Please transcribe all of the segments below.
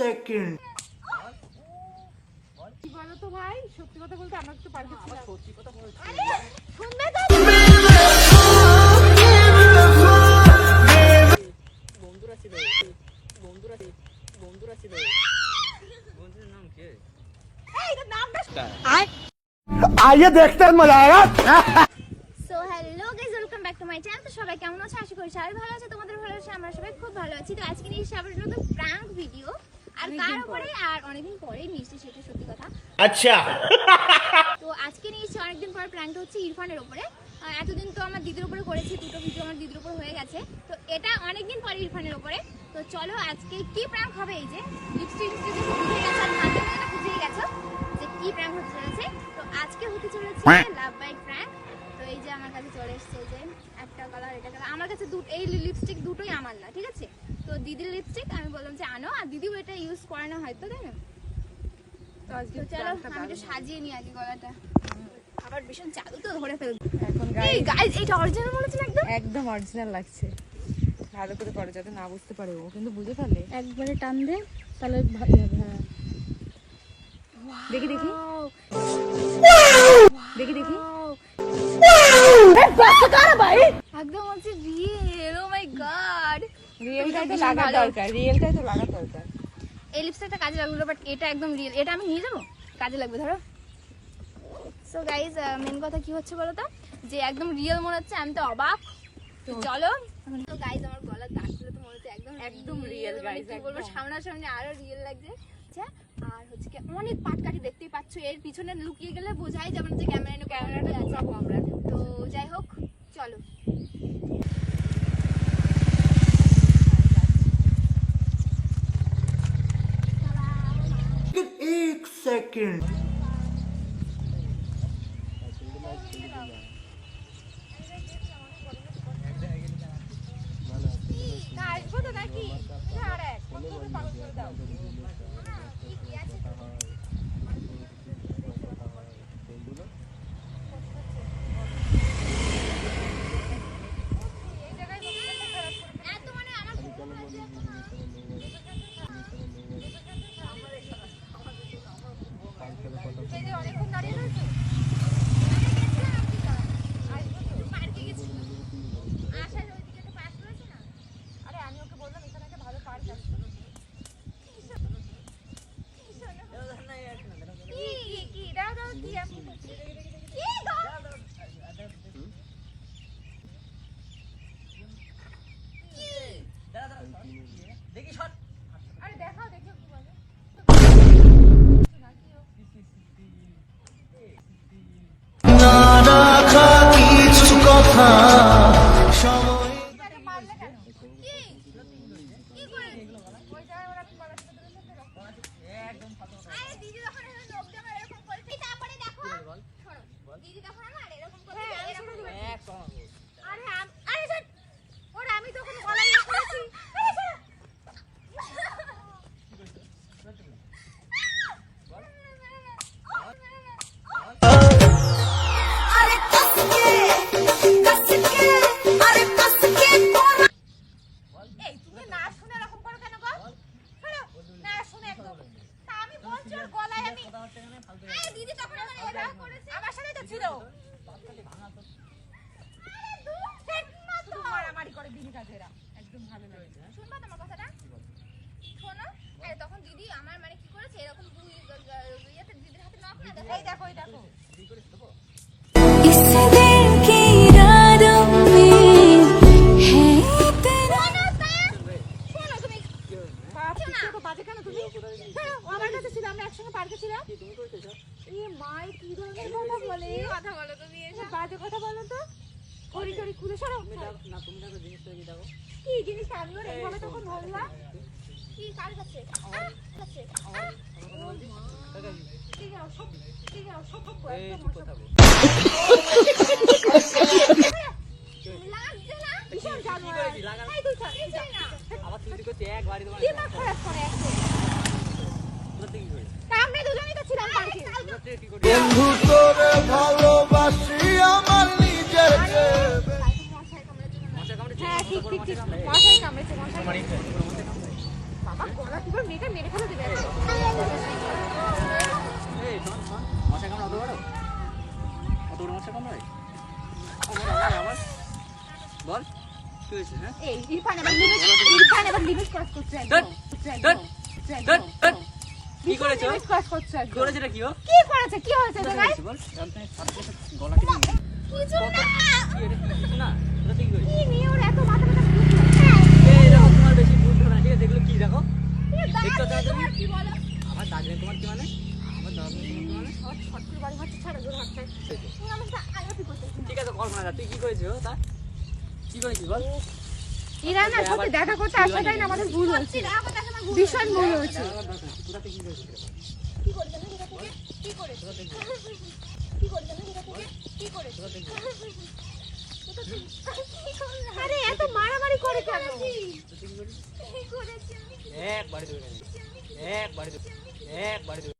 second. ভাই? সত্যি কথা বলতে আমরা তো? নাম আইয়ে দেখতে মজা so hello welcome back to তো সবাই কেমন আছো? আশা করি সবাই ভালো আছে। তোমাদের ভালো আছে আমরা সবাই খুব ভালো আছি। তো আজকে নিয়ে এসে আবার নতুন ভিডিও আর উপরে আর আচ্ছা। এতদিন তো আমার দিদির উপরে করেছি দুটো ভিডিও আমার দিদির উপর হয়ে গেছে। তো এটা অনেকদিন পরে ইরফানের উপরে। তো চলো আজকে কি প্র্যাঙ্ক হবে এই যে? লিপস্টিক বুঝে গেছে আর বুঝে গেছো যে কি প্র্যাঙ্ক হতে চলেছে। তো আজকে হতে চলেছে হ্যাঁ। লাভ বাইক চলে এসেছে যে একটা কালার এটা কালার আমার কাছে দুটো এই লিপস্টিক দুটোই আমার না ঠিক আছে? তো দিদির লিপস্টিক আমি বললাম যে আনো আর দিদিও এটা ইউজ করে না হয়তো তাই না? তো আজকে চলো আমি একটু সাজিয়ে নিই আগে গলাটা। আবার ভীষণ চালু তো ধরে ফেলব। এখন এই গাইজ গাইজ এটা অরিজিনাল মনে হচ্ছে একদম? একদম অরিজিনাল লাগছে। ভালো করে পরে যাতে না বুঝতে পারে ও। কিন্তু বুঝে ফেলে একবারে টান দে তাহলে ভালো হবে হ্যাঁ দেখি দেখি। দেখি দেখি। একদম হচ্ছে রিয়েল ও মাই গড রিয়েলটাই তো ভীষণ দরকার রিয়েলটাই তো লাগার দরকার। এই লিপস্টিকটা কাজে লাগল বাট এটা একদম রিয়েল এটা আমি নিয়ে যাব? কাজে লাগবে ধরো। সো গাইজ মেন কথা কি হচ্ছে বলো তো? যে একদম রিয়েল মনে হচ্ছে আমি তো অবাক। তো চলো। তো গাইজ আমার গলার তো মনে হচ্ছে একদম একদম real, মানে বলব। সামনাসামনি আরও রিয়েল লাগছে। আচ্ছা আর হচ্ছে কি অনেক পাটকাঠি দেখতেই পাচ্ছ। এর পিছনে লুকিয়ে গেলে বোঝাই যাবে না যে ক্যামেরা ক্যামেরাটা তো যাই হোক চলো एक सेकंड না আসবো তো নাকি না, আর এক কত করে পাগল করে দাও ছিলাম। এ মাই কি ধরনের কথা বলে? কথা বলো তুমি এ বাজে কথা বলো তো। ঘড়ি টড়ি খুলে সরো। না তুমি দেখো জিনিসটা কি দেখো কি জিনিসটা আমি ওর এইভাবে তখন ধরলাম কি কার কাছে? আহ, কাছে? ঠিক আছে সব বন্ধু তোরে ভালোবাসি আমার নিজের হ্যাঁ ঠিক ঠিক ঠিক। মশাই কামড়েছে মশাই। বাবা গলা কি মেয়েটা মেরে ফেলে দেবে এই মশা কামড় অত বড় অত বড় মশা কামড়ায় আমার আমার বল কি হয়েছে হ্যাঁ ইরফান এবার লিমিট ইরফান এবার লিমিট ক্রস করছে একদম। কি করেছ ক্রস করছে করেছে এটা কি ও কি করেছে কি হয়েছে তো গাইস বল জানতে সাথে সাথে গলা কেটে নিয়ে কিছু না কিছু না কি নিয়ে ওর এত মাথা ব্যথা এই দেখো তোমার বেশি বুদ্ধি না ঠিক আছে দেখল কি দেখো দেখছ তোমার কি বলো আমার দাগ তোমার কি মানে ঠিক আছে কল্পনা তুই কি করেছিস তা কি করেছিস বল এরা না না আমাদের ভুল ভীষণ ভুল করলাম? আরে এত মারামারি করে কেন এক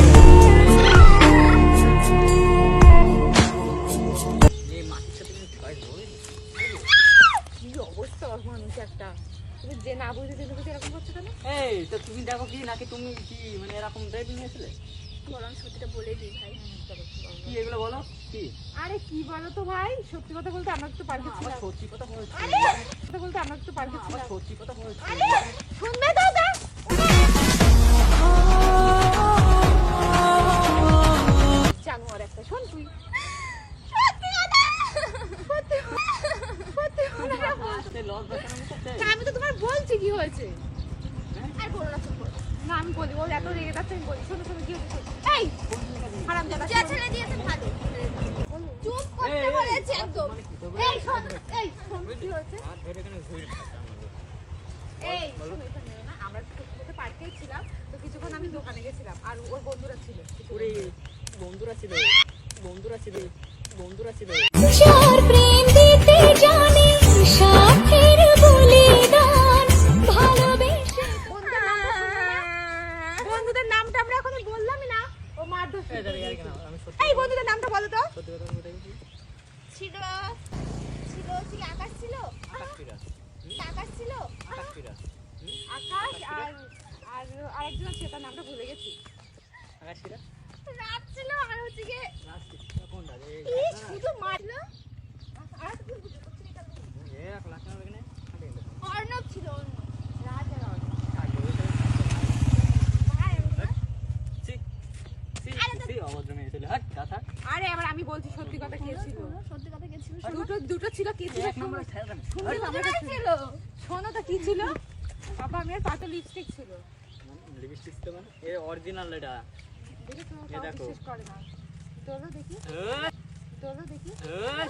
একটা। তুমি যে না বুঝে যে বুঝে এরকম করছ কেন? এই তো তুমি দেখো কি নাকি তুমি কি মানে এরকম টাইপ নিয়েছিলে বলো আমি সত্যিটা বলে দিই ভাই। কি এগুলো বলো? কি? আরে কি বলো তো ভাই? সত্যি কথা বলতে আমরা তো আমার ছিলাম সত্যি কথা বলছি। কথা বলতে আমরা তো ছিলাম সত্যি কথা বলছি। শুনবে তো ওটা? জানোয়ার একটা শোন তুই আসতে লস দেখানোর সাথে তা আমি তো তোমার বলছি কি হয়েছে? আর বলো না চুপ করো। না আমি বলি ও এত রেগে যাচ্ছে আমি বলি শোনো শোনো কি হয়েছে এই! হারাম জাদা যা ছেড়ে দিয়েছে ভালো। চুপ করতে বলেছে একদম। এই শোন এই শোন কি হয়েছে? হাত ধরে এখানে ঘুরে এই শোনো, এখানে না, আমরা তো পার্কেই ছিলাম তো কিছুক্ষণ আমি দোকানে গেছিলাম আর ওর বন্ধুরা ছিল ওরে বন্ধুরা। ছিল বন্ধুরা ছিল বন্ধুরা ছিল। প্রেম দিতে জানে এই বন্ধুদের নামটা বলো তো ছিল ছিল কি আকাশ ছিল আকাশ ছিল আকাশ আর আর আরেকজন আছে তার নামটা ভুলে গেছি আকাশটিরা রাত ছিল আর হচ্ছে কোনটা শুধু মারলো আর এক টাকা এখানে হাঁটে গেল অর্ণব ছিল অর্ণব রাজ আর অর্ণব। ভাই, সি সি সি অভদ্র মেয়ে ছিল হাট কথা আরে এবার আমি বলছি সত্যি কথা কে ছিল সত্যি কথা কি ছিল দুটো দুটো ছিল কে ছিল? এক নম্বরে ছেড়ে শুনবে তো আমার কাছে? ছিল। শোনো তো কি ছিল? বাবা আমি আর পাতা লিপস্টিক ছিল। লিপস্টিক তো মানে এ অরিজিনাল এটা। এ দেখো। করে না। তোরও দেখি। ওই, দেখি। ওই।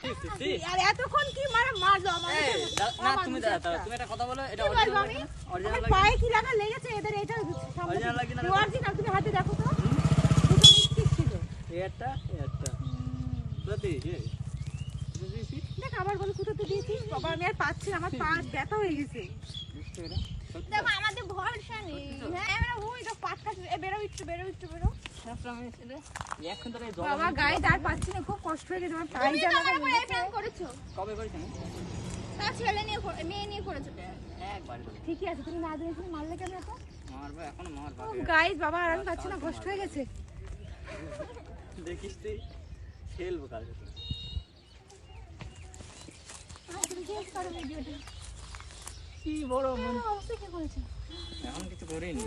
C, C, C. আর এতক্ষণ কি মারা আমার না তুমি একটা। তুমি একটা কথা বলো এটা অরিজিনাল লাগে পায়ে কি লাগা লেগেছে? এদের এটা না? অরিজিনাল তুমি হাতে দেখো তো দুটো লিপস্টিক ছিল এই একটা একটা দেখ আবার বলো কোথাতে দিয়েছিস বাবা আমি আর পাচ্ছি না আমার পা ব্যথা হয়ে গেছে। সত্যি দেখো আমাদের ভরসা নেই। হ্যাঁ ওই তো পাট এ বেরো একটু বেরো একটু বাবা গায়ে দাঁড় পাচ্ছি না খুব কষ্ট হয়ে গেছে আমার পায়ে তুমি করেছ। কবে করেছেন তা ছেলে নিয়ে মেয়ে নিয়ে করেছ ঠিকই আছে তুমি না দিয়েছিলে মারলে কেন মারবো এখন মার গাইস বাবা আর আমি পাচ্ছি না কষ্ট হয়ে গেছে। দেখিস তুই খেলব কাল তুমি শেষ করো ভিডিওটা কি বড় মন। কি করেছ। কিছু করিনি।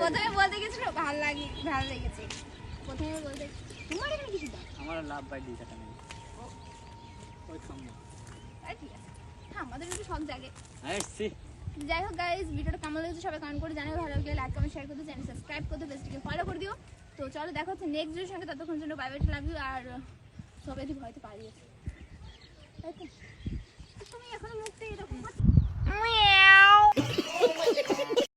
প্রথমে বলতে গেছিল ভালো লাগে ভালো লেগেছে। প্রথমে বলতে তোমার এখানে কিছু দাও। আমার লাভ বাই দিয়ে টাকা নেই। ওই সামনে। আর ঠিক আছে। হ্যাঁ আমাদের একটু শখ জাগে। আসছি যাই হোক গাইজ ভিডিওটা কেমন লাগছে সবাই কমেন্ট করে জানাবে ভালো লাগলে লাইক কমেন্ট শেয়ার করতে চ্যানেল সাবস্ক্রাইব করতে বেস্টটিকে ফলো করে দিও। তো চলো দেখো হচ্ছে নেক্সট ভিডিওর সঙ্গে ততক্ষণ জন্য প্রাইভেট লাগবে আর সবাই ঠিক হয়তো পারি। তুমি এখনও মুখতে এরকম